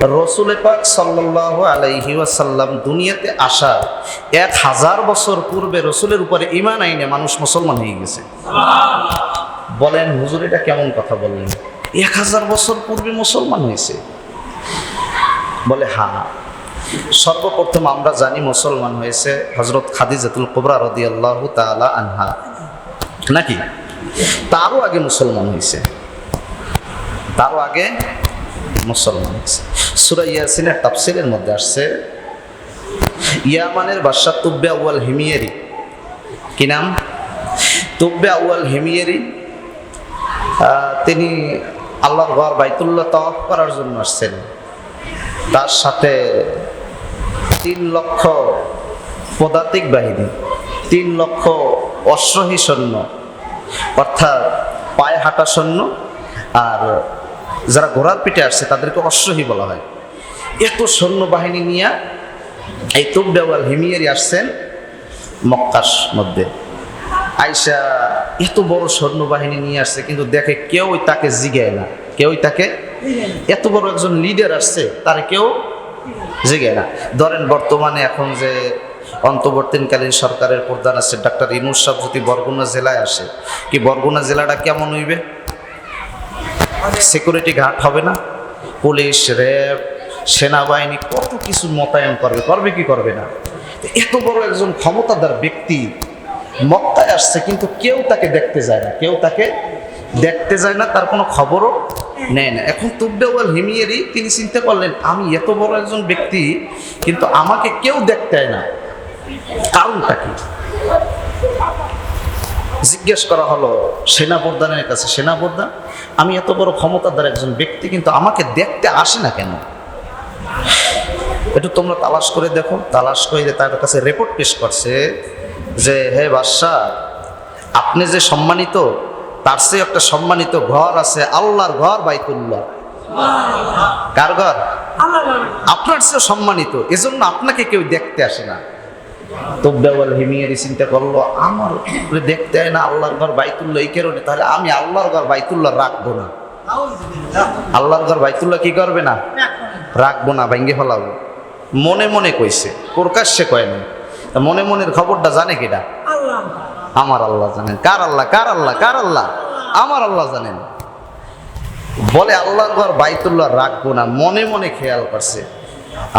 রসুল পাক সাল্লাহ আলাইহি ওয়াসাল্লাম দুনিয়াতে আসার এক হাজার বছর পূর্বে রসুলের উপরে ইমান আইনে মানুষ মুসলমান হয়ে গেছে। বলেন, হুজুর, এটা কেমন কথা বললেন? এক হাজার বছর পূর্বে মুসলমান হয়েছে। বলে হ্যাঁ সর্বপ্রথম আমরা জানি মুসলমান হয়েছে হজরত খাদিজাতুল কুবরা রদি আল্লাহ তালা আনহা। নাকি? তারও আগে মুসলমান হয়েছে। তারও আগে মুসলমান সুরা ইয়াসিনের তাফসিলের মধ্যে আসছে, ইয়ামানের বাদশাহ তুব্বে আউয়াল হিমিয়েরি। কি নাম? তুব্বে আউয়াল হিমিয়েরি তিনি আল্লাহর ঘর বাইতুল্লাহ তওয়াফ করার জন্য আসছেন। তার সাথে তিন লক্ষ পদাতিক বাহিনী, তিন লক্ষ অশ্রহী সৈন্য, অর্থাৎ পায়ে হাঁটা সৈন্য আর যারা ঘোড়ার পিঠে আসছে, তাদেরকে অশ্রহী বলা হয়। এত সৈন্য বাহিনী নিয়ে এই তুব্বেওয়াল হিমিয়ারি আসছেন মক্কার মধ্যে। আইসা এত বড় সৈন্যবাহিনী নিয়ে আসছে, কিন্তু দেখে কেউই তাকে জিগায় না। কেউই তাকে এত বড় একজন লিডার আসছে, তার কেউ জিগে না। ধরেন বর্তমানে এখন যে অন্তর্বর্তীকালীন সরকারের প্রধান আছে, ডাক্তার ইনুস সাহেব যদি বরগুনা জেলায় আসে। কি বরগুনা জেলাটা কেমন হইবে? সিকিউরিটি গার্ড হবে না। পুলিশ, র্যাব, সেনাবাহিনী কত কিছু মোতায়েন করবে করবে কি করবে না। এত বড় একজন ক্ষমতাদার ব্যক্তি মক্কায় আসছে কিন্তু কেউ তাকে দেখতে যায় না। কেউ তাকে দেখতে যায় না, তার কোনো খবরও নেয় না। এখন তুব্বেওয়াল হিমিয়েরই তিনি চিন্তা করলেন আমি এত বড় একজন ব্যক্তি, কিন্তু আমাকে কেউ দেখতে না। কারণটা কি? জিজ্ঞেস করা হলো সেনা প্রধানের কাছে। সেনা প্রধান আমি এত বড় ক্ষমতাদার একজন ব্যক্তি কিন্তু আমাকে দেখতে আসে না কেন? একটু তোমরা তালাশ করে দেখো। তালাশ করে তার কাছে রিপোর্ট পেশ করছে যে হে বাদশাহ আপনি যে সম্মানিত তার চেয়ে একটা সম্মানিত ঘর আছে আল্লাহর ঘর বাইতুল্লাহ। কার ঘর? আপনার চেয়ে সম্মানিত এজন্য আপনাকে কেউ দেখতে আসে না। চিন্তা করল, আমার দেখতে হয় না আল্লাহর বাইতুল্লাহ এই তাহলে আমি বাইতুল্লাহ রাখব না। আল্লাহর বাইতুল্লাহ কি করবে না? রাখব না ফেলাবো। মনে মনে কইছে, প্রকাশ্যে কয় না মনে মনের খবরটা জানে কিটা আমার আল্লাহ জানেন। কার আল্লাহ? কার আল্লাহ? কার আল্লাহ? আমার আল্লাহ জানেন। বলে, আল্লাহর ঘর বাইতুল্লাহ রাখব না। মনে মনে খেয়াল করছে।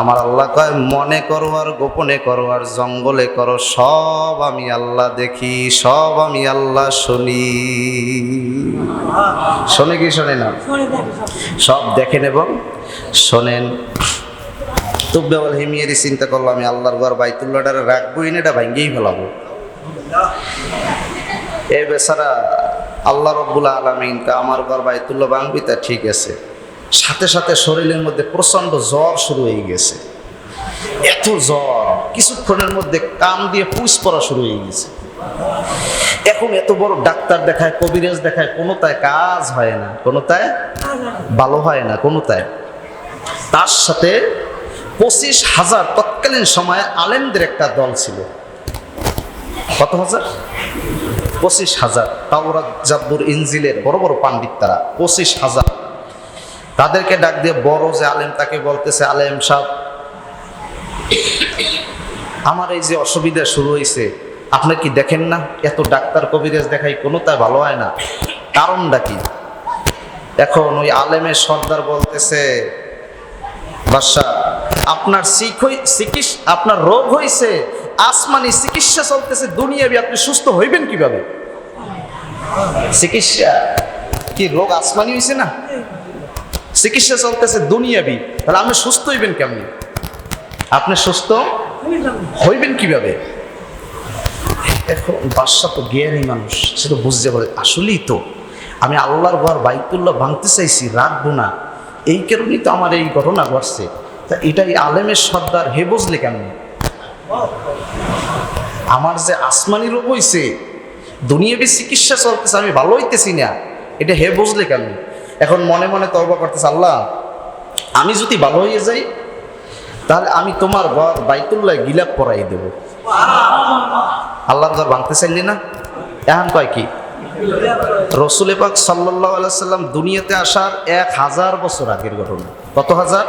আমার আল্লাহ কয়, মনে করো আর গোপনে করো আর জঙ্গলে করো, সব আমি আল্লাহ দেখি, সব আমি আল্লাহ শুনি। শোনে কি শোনে না? সব দেখেন এবং শোনেন। তুব্বে বল হিমিয়েরি চিন্তা করল, আমি আল্লাহর ঘর বাইতুল্লাহটা রাখব না এটা ভাঙ্গেই ফেলাবো। এই বেচারা, আল্লাহ রব্বুল আলমিন তা আমার ঘর বাইতুল্লাহ ভাঙবি তা ঠিক আছে। সাথে সাথে শরীরের মধ্যে প্রচণ্ড জ্বর শুরু হয়ে গেছে। এত জ্বর, কিছুক্ষণের মধ্যে কাম দিয়ে পুষ পড়া শুরু হয়ে গেছে। এখন এত বড় ডাক্তার দেখায়, কবিরাজ দেখায় কোনোটায় কাজ হয় না কোনোটায় ভালো হয় না কোনোটায় তার সাথে পঁচিশ হাজার তৎকালীন সময়ে আলেমদের একটা দল ছিল। কত হাজার? পঁচিশ হাজার। তাওরাত জাব্বুর ইনজিলের বড় বড় পাণ্ডিত তারা পঁচিশ হাজার। তাদেরকে ডাক দিয়ে বড় যে আলেম তাকে বলতেছে, আলেম সাহ, আমার এই যে অসুবিধা শুরু হয়েছে আপনি কি দেখেন না? এত ডাক্তার কবিরাজ দেখাই কোনো তা ভালো হয় না। কারণটা কি? এখন ওই আলেমের সর্দার বলতেছে বাদশাহ আপনার চিকিৎসা আপনার রোগ হয়েছে আসমানি চিকিৎসা চলতেছে, দুনিয়াবি আপনি সুস্থ হইবেন কীভাবে? চিকিৎসা? কি রোগ আসমানি হয়েছে না? চিকিৎসা চলতেছে দুনিয়াবি, তাহলে আপনি সুস্থ হইবেন কেমনি? আপনি সুস্থ হইবেন কীভাবে? এখন বাদশা তো জ্ঞানী মানুষ, সে তো বুঝতে পারে, আসলেই তো। আমি আল্লাহর ঘর বাইতুল্লাহ ভাঙতে চাইছি, রাখব না। এই কারণেই তো আমার এই ঘটনা ঘটছে। তা এটাই আলেমের সর্দার, হে বুঝলে কেন আমার যে আসমানি রোগ হয়েছে দুনিয়াবি চিকিৎসা চলতেছে, আমি ভালো হইতেছি না। এটা হে বুঝলে কেন এখন মনে মনে তর্বা করতেছে আল্লাহ আমি যদি ভালো হয়ে যাই তাহলে আমি তোমার ঘর বাইতুল্লাহ গিলাপ পরাই দেব। আল্লাহর ঘর ভাঙতে চাইলি না? এখন কয় কি? রসুল পাক সাল্লাহ সাল্লাম দুনিয়াতে আসার এক হাজার বছর আগের ঘটনা। কত হাজার?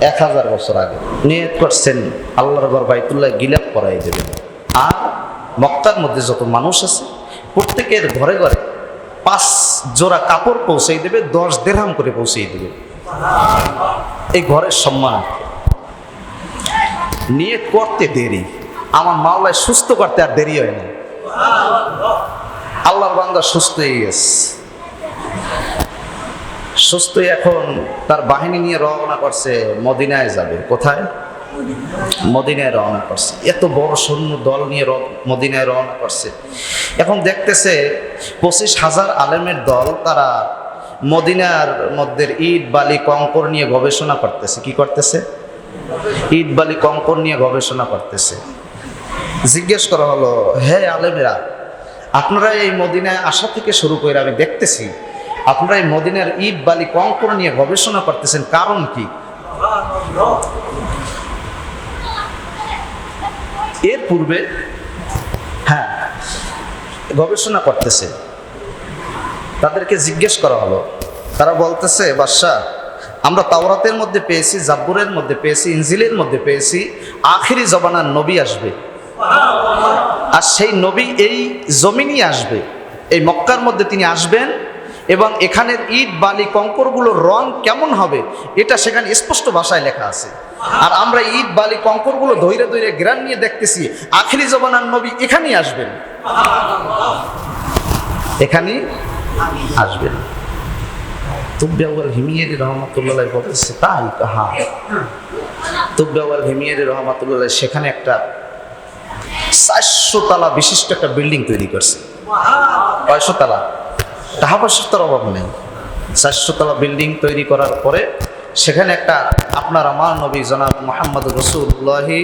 এক হাজার বছর আগে। নিয়ত করছেন আল্লাহর ঘর বাইতুল্লাহ গিলাপ করাই দেবেন। আর মক্তার মধ্যে যত মানুষ আছে প্রত্যেকের ঘরে ঘরে পাঁচ জোড়া কাপড় পৌঁছেই দেবে, দশ দেড়হাম করে পৌঁছেই দেবে। এই ঘরের সম্মান। নিয়ে করতে দেরি। আমার মাওলায় সুস্থ করতে আর দেরি হয় না। আল্লাহর বান্দা সুস্থ হয়ে গেছে। সুস্থ এখন তার বাহিনী নিয়ে রওনা করছে, মদিনায় যাবে। কোথায়? মদিনায় রওনা করছে। এত বড় সৈন্য দল নিয়ে মদিনায় রওনা করছে। এখন দেখতেছে পঁচিশ হাজার আলেমের দল তারা মদিনার মধ্যে ইট, বালি, কঙ্কর নিয়ে গবেষণা করতেছে। কি করতেছে? ইট, বালি, কঙ্কর নিয়ে গবেষণা করতেছে। জিজ্ঞেস করা হলো, হে আলেমেরা, আপনারা এই মদিনায় আসা থেকে শুরু করে আমি দেখতেছি, আপনারা এই মদিনার ইট, বালি, কঙ্কর নিয়ে গবেষণা করতেছেন, কারণ কি? এর পূর্বে হ্যাঁ গবেষণা করতেছে। তাদেরকে জিজ্ঞেস করা হলো। তারা বলতেছে বাদশাহ আমরা তাওরাতের মধ্যে পেয়েছি, জাব্বুরের মধ্যে পেয়েছি ইঞ্জিলের মধ্যে পেয়েছি, আখিরি জবানার নবী আসবে। আর সেই নবী এই জমিনই আসবে। এই মক্কার মধ্যে তিনি আসবেন এবং এখানের ইট, বালি, কঙ্করগুলোর রং কেমন হবে, এটা সেখানে স্পষ্ট ভাষায় লেখা আছে। আর আমরা ইট, বালি, কঙ্করগুলো ধৈরে ধৈরে গ্রান নিয়ে দেখতেছি, আখিরি জবানার নবী এখানেই আসবেন। এখানেই আসবেন। তুব্যাওয়াল হিমিয়ের রহমতুল্লাহ বলতেছে তাই হ্যাঁ। তুব্যাওয়াল হিমিয়ের রহমতুল্লাহ সেখানে একটা চারশো তালা বিশিষ্ট একটা বিল্ডিং তৈরি করছে। কয়শো তালা? টাকা অভাব নেই। চারশো তালা বিল্ডিং তৈরি করার পরে সেখানে একটা আপনার আমার নবী জনাব মোহাম্মদ রসুল্লাহি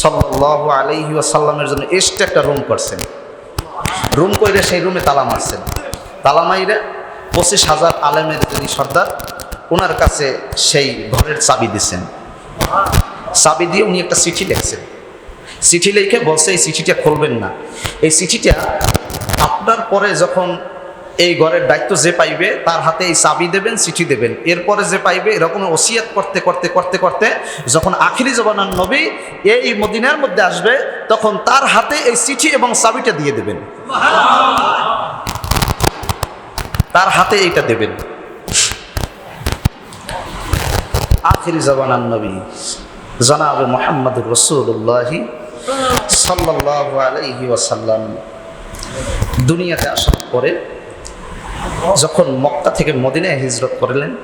সাল্লাহ আলহি আসাল্লামের জন্য এক্সট্রা একটা রুম করছেন। রুম করে সেই রুমে তালা মারছেন। তালা মাইরে পঁচিশ হাজার আলেমের যিনি সর্দার ওনার কাছে সেই ঘরের চাবি দিছেন। চাবি দিয়ে উনি একটা চিঠি লিখছেন। চিঠি লিখে বলছে, এই চিঠিটা খুলবেন না। এই চিঠিটা আপনার পরে যখন এই ঘরের দায়িত্ব যে পাইবে, তার হাতে এই চাবি দেবেন, চিঠি দেবেন। এরপরে যে পাইবে, এরকম ওসিয়াত করতে করতে করতে করতে যখন আখিরি জবানার নবী এই মদিনার মধ্যে আসবে, তখন তার হাতে এই চিঠি এবং চাবিটা দিয়ে দেবেন। তার হাতে এইটা দেবেন। আখিরি জবানার নবী জনাব মোহাম্মদ রসুল্লাহি সাল্লাহ আলাইহি ওয়াসাল্লাম দুনিয়াতে আসার পরে যখন মক্কা থেকে মদিনায় হিজরত করলেন,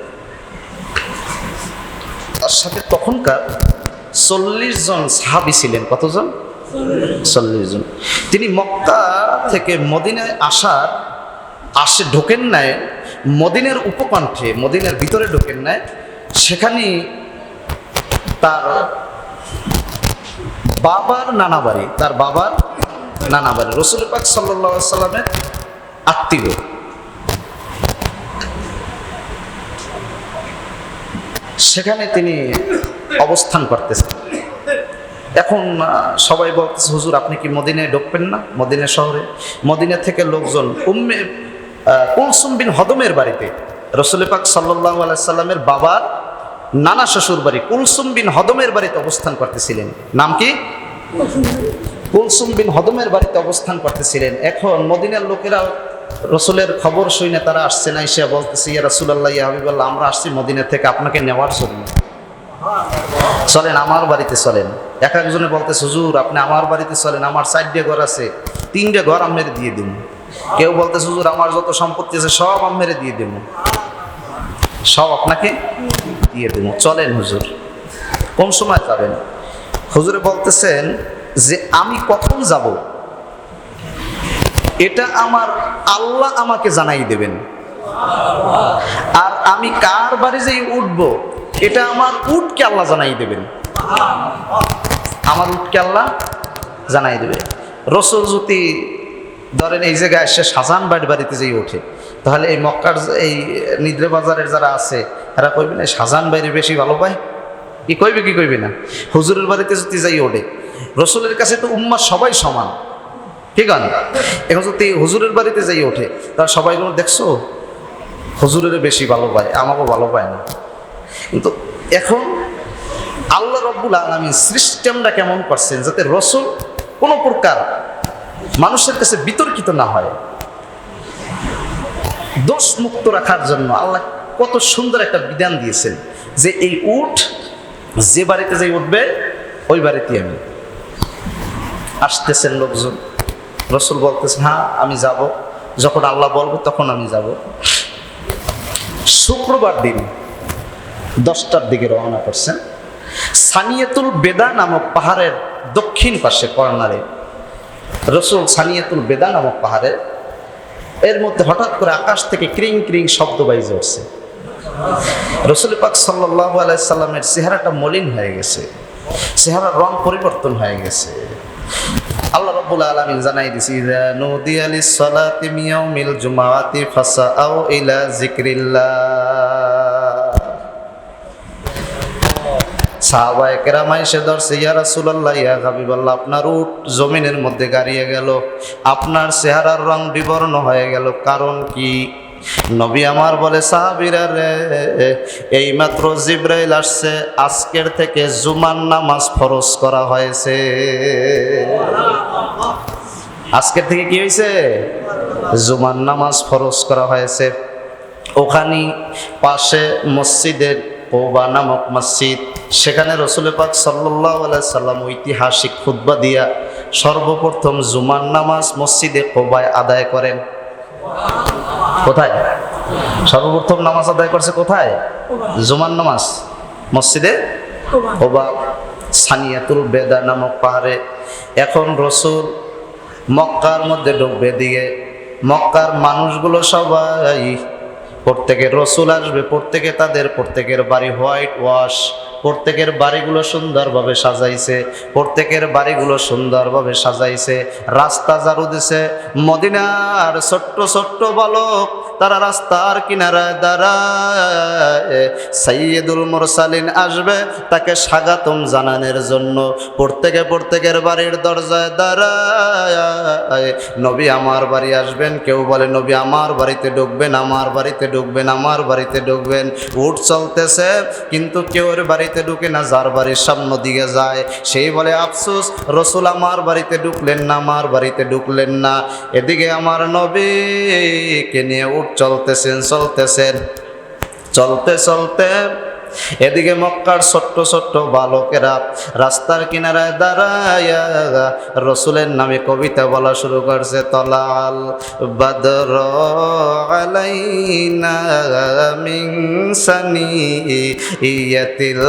তার সাথে তখনকার চল্লিশ জন সাহাবি ছিলেন। কতজন? চল্লিশ জন। তিনি মক্কা থেকে মদিনায় আসার আসে ঢোকেন নাই, মদিনের উপকণ্ঠে, মদিনের ভিতরে ঢোকেন নাই, সেখানে তার বাবার নানা বাড়ি, তার বাবার নানা বাড়ি। রসুল পাক সাল্লা সাল্লামের আত্মীয়। সেখানে তিনি অবস্থান করতেছেন। এখন সবাই বলতেছে, হুজুর, আপনি কি মদিনায় ঢুকবেন না? মদিনা শহরে? মদিনা থেকে লোকজন, উম্মে কুলসুম বিন হদমের বাড়িতে, রসুল পাক সাল্লাহ সাল্লামের বাবার নানা শ্বশুর বাড়ি, কুলসুম বিন হদমের বাড়িতে অবস্থান করতেছিলেন। নাম কি? কুলসুম বিন হদমের বাড়িতে অবস্থান করতেছিলেন। এখন মদিনার লোকেরা রসুলের খবর শুনে তারা আসছে না, এসে বলতেছে, ইয়া রসুল্লাহ ইয়া হাবিবাল্লাহ, আমরা আসছি মদিনা থেকে আপনাকে নেওয়ার জন্য। চলেন, আমার বাড়িতে চলেন। এক একজনে বলতে হুজুর, আপনি আমার বাড়িতে চলেন, আমার চারটে ঘর আছে, তিনটে ঘর আমের দিয়ে দিন। কেউ বলতে হুজুর, আমার যত সম্পত্তি আছে সব আমের দিয়ে দেব। সব আপনাকে দিয়ে দেব। চলেন, হুজুর। কোন সময় যাবেন? হুজুরে বলতেছেন যে, আমি কখন যাব? এটা আমার আল্লাহ আমাকে জানাই দেবেন। আর আমি কার বাড়ি যেই উঠবো, এটা আমার উটকে আল্লাহ জানাই দেবেন। আমার উটকে আল্লাহ জানাই দেবে। রসুল যদি ধরেন এই জায়গায় এসে শাহজাহান বাড়ি বাড়িতে যেই ওঠে, তাহলে এই মক্কার এই নিদ্রে বাজারের যারা আছে এরা কইবে না শাহজাহান বাইরে বেশি ভালো পায়। কি কইবে কি কইবে না? হুজুরের বাড়িতে যদি যাই ওঠে, রসুলের কাছে তো উম্মা সবাই সমান। ঠিক আছে এখন যদি হুজুরের বাড়িতে যাই ওঠে তাহলে সবাই কোনো দেখছ? হুজুরের বেশি ভালো পায় আমাকেও ভালো পায় না। কিন্তু এখন আল্লাহ রব্বুল আলমী সিস্টেমটা কেমন করছেন যাতে রসুল কোনো প্রকার মানুষের কাছে বিতর্কিত না হয়? দোষ মুক্ত রাখার জন্য আল্লাহ কত সুন্দর একটা বিধান দিয়েছেন যে এই উঠ যে বাড়িতে যাই উঠবে, ওই বাড়িতে আমি। আসতেছেন লোকজন। রসুল বলতেছে হ্যাঁ আমি যাব। যখন আল্লাহ বলবে, তখন আমি যাব। শুক্রবার দিন দশটার দিকে রওনা করছেন। সানিয়াতুল বেদা নামক পাহাড়ের দক্ষিণ পাশে কর্নারে। রসুল সানিয়াতুল বেদা নামক পাহাড়ে। এর মধ্যে হঠাৎ করে আকাশ থেকে ক্রিং ক্রিং শব্দ বাইজে উঠছে। রসুল পাক সাল্লাহ আলাইসাল্লামের চেহারাটা মলিন হয়ে গেছে। চেহারার রং পরিবর্তন হয়ে গেছে। আল্লাহ রাব্বুল আলামিন জানাই দিছি ইযা নুদিয়া লিস-সালাতি ইয়াউমিল জুমআতি ফাসাউ ইলা যিকরিল্লাহ। সাহাবায়ে কেরাম এসে ধরছে, ইয়া রাসূলুল্লাহ, ইয়া হাবিবাল্লাহ, আপনার উট জমিনের মধ্যে গাড়িয়ে গেল। আপনার চেহারার রং বিবর্ণ হয়ে গেল। কারণ কি? নবী আমার বলে, সাহাবিরা রে, এইমাত্র জিব্রাইল আসছে, আজকের থেকে জুমার নামাজ ফরজ করা হয়েছে। আজকের থেকে কি হয়েছে? জুমার নামাজ ফরজ করা হয়েছে। ওখানে পাশে মসজিদের কোবা নামক মসজিদ, সেখানে রসুল পাক সাল্লাহ সাল্লাম ঐতিহাসিক খুদ্া দিয়া সর্বপ্রথম জুমার নামাজ মসজিদে কোবায় আদায় করেন। কোথায়? সর্বপ্রথম নামাজ আদায় করছে কোথায়? জুমার নামাজ। মসজিদে? কোবা। সানিয়াতুল বেদা নামক পাহাড়ে। এখন রসুল মক্কার মধ্যে ঢুকবে দিকে মক্কার মানুষগুলো সবাই প্রত্যেকের রসুল আসবে প্রত্যেকে তাদের প্রত্যেকের বাড়ি হোয়াইট ওয়াশ। প্রত্যেকের বাড়িগুলো সুন্দরভাবে সাজাইছে, প্রত্যেকের বাড়িগুলো সুন্দরভাবে সাজাইছে। রাস্তা ঝাড়ু দিছে, মদিনার ছোট্ট ছোট্ট বালক তারা রাস্তার কিনারায় দাঁড়ায়। সাইয়েদুল মোরসালিন আসবে তাকে স্বাগতম জানানোর জন্য। প্রত্যেকে প্রত্যেকের বাড়ির দরজায় দাঁড়ায়। নবী আমার বাড়ি আসবেন, কেউ বলে, নবী আমার বাড়িতে ঢুকবেন, আমার বাড়িতে ঢুকবেন, আমার বাড়িতে ঢুকবেন। উঠ চলতেছে, কিন্তু কেউ বাড়িতে ঢুকে না, যার বাড়ির সামনে দিকে যায়। সেই বলে, আফসুস, রসুল আমার বাড়িতে ঢুকলেন না, আমার বাড়িতে ঢুকলেন না। এদিকে আমার নবীকে নিয়ে উঠ চলতেছেন চলতেছেন। চলতে চলতে এদিকে মক্কার ছোট্ট ছোট্ট বালকেরা রাস্তার কিনারায় দাঁড়ায়া রসুলের নামে কবিতা বলা শুরু করছে, তলাল বদর আলাইনা ইয়াতিল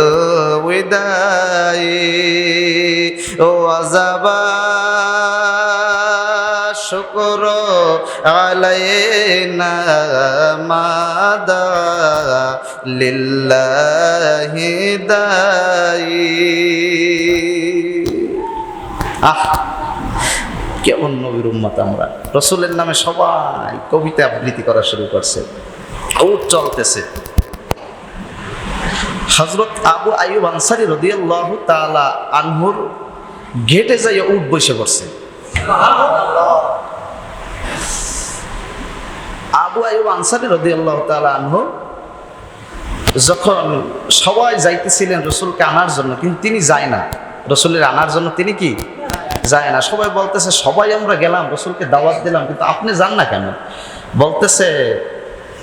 উদাই ও আজাবা শুকর আলাইনা মাদা লিল্লাহি দাই আহ, কেমন নবীর উম্মত আমরা। রসুলের নামে সবাই কবিতা আবৃত্তি করা শুরু করছে। উঠ চলতেছে হজরত আবু আয়ুব আনসারি রদিয়াল্লাহ তালা আনহুর ঘেটে যাইয়া উঠ বসে পড়ছে। যখন সবাই যাইতেছিলেন রসুলকে আনার জন্য, কিন্তু তিনি যায় না। রসুলের আনার জন্য তিনি কি? যায় না। সবাই বলতেছে, সবাই আমরা গেলাম, রসুলকে দাওয়াত দিলাম, কিন্তু আপনি যান না কেন? বলতেছে,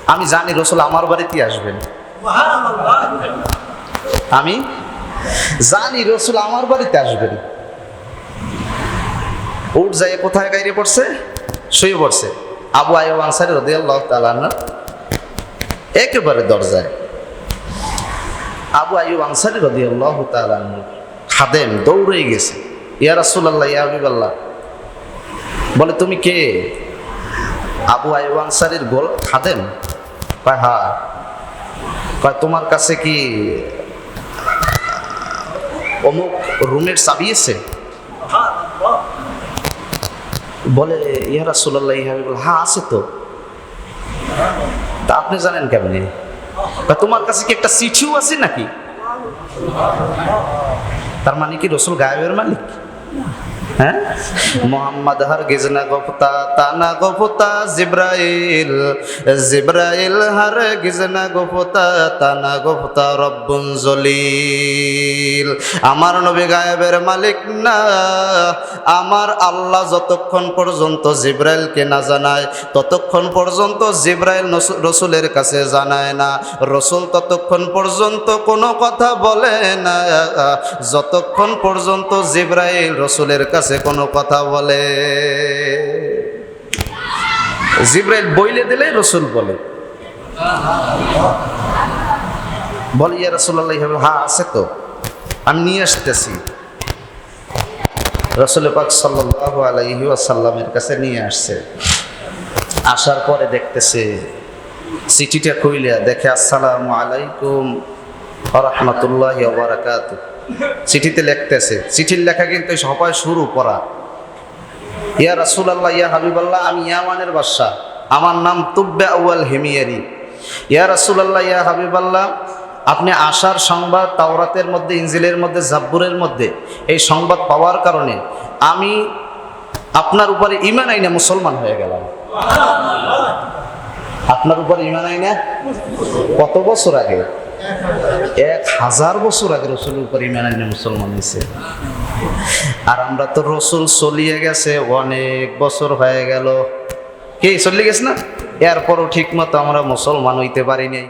আমি জানি রসুল আমার বাড়িতে আসবেন। আমি, জানি রসুল আমার বাড়িতে আসবেন। উঠ যাই কোথায় গাইরে পড়ছে? শুয়ে পড়ছে। আবু আয়ুব আনসারি রদিয়াল্লাহ তালান্না একেবারে দরজায়। আবু আয়ুব আনসারি রদিয়াল্লাহ তালান্না খাদেম দৌড়ে গেছে। ইয়া রাসুল্লাহ ইয়া হাবিবাল্লাহ। বলে, তুমি কে? আবু আয়ুব আনসারির গোল খাদেম। কয়, হা। কয়, তোমার কাছে কি অমুক রুমের চাবি আছে? বলে, ইয়া রাসুল্লাহ ইহাবি বলে হ্যাঁ আছে তো। তা আপনি জানেন কেমনি? তোমার কাছে কি একটা চিঠিও আছে নাকি? তার মানে কি রসুল গায়েবের মালিক? হ্যাঁ? মোহাম্মদ হার গিজনা গোপতা তানা গোপতা জিব্রাইল জিব্রাইল হার গিজনা গোপতা তানা গোপতা রব্বুন জলিল। আমার নবী গায়েবের মালিক না, আমার আল্লাহ যতক্ষণ পর্যন্ত জিব্রাইলকে না জানায়, ততক্ষণ পর্যন্ত জিব্রাইল রসুলের কাছে জানায় না। রসুল ততক্ষণ পর্যন্ত কোনো কথা বলে না, যতক্ষণ পর্যন্ত জিব্রাইল রসুলের কাছে কোনো কথা বলে। জিব্রাইল বইলে দিলেই রসুল বলে। বলে, ইয়া রসুল্লাহ হ্যাঁ আছে তো। আমি নিয়ে আসতেছি। রসুল পাক সাল্লাহ আলাইহি আসাল্লামের কাছে নিয়ে আসছে। আসার পরে দেখতেছে, চিঠিটা খুইলিয়া দেখে, আসসালামু আলাইকুম রহমতুল্লাহ বারাকাত চিঠিতে লিখতেছে। চিঠির লেখা কিন্তু সবাই শুরু করা ইয়া রাসুল আল্লাহ ইয়া হাবিবাল্লাহ, আমি ইয়ামানের বাদশাহ আমার নাম তুব্বে আউয়াল হেমিয়ারি। ইয়া রাসুল আল্লাহ ইয়া হাবিবাল্লাহ, আপনি আসার সংবাদ তাওরাতের মধ্যে ইঞ্জিলের মধ্যে, জাব্বুরের মধ্যে, এই সংবাদ পাওয়ার কারণে আমি আপনার উপরে ইমান আইনা মুসলমান হয়ে গেলাম। আপনার উপর ইমান আইনা কত বছর আগে? এক হাজার বছর আগে রসুলের উপর ইমান আনে মুসলমান হয়েছে। আর আমরা তো রসুল চলিয়ে গেছে, অনেক বছর হয়ে গেল। কে, চলিয়ে গেছে না? এরপরও ঠিক মতো আমরা মুসলমান হইতে পারি নাই।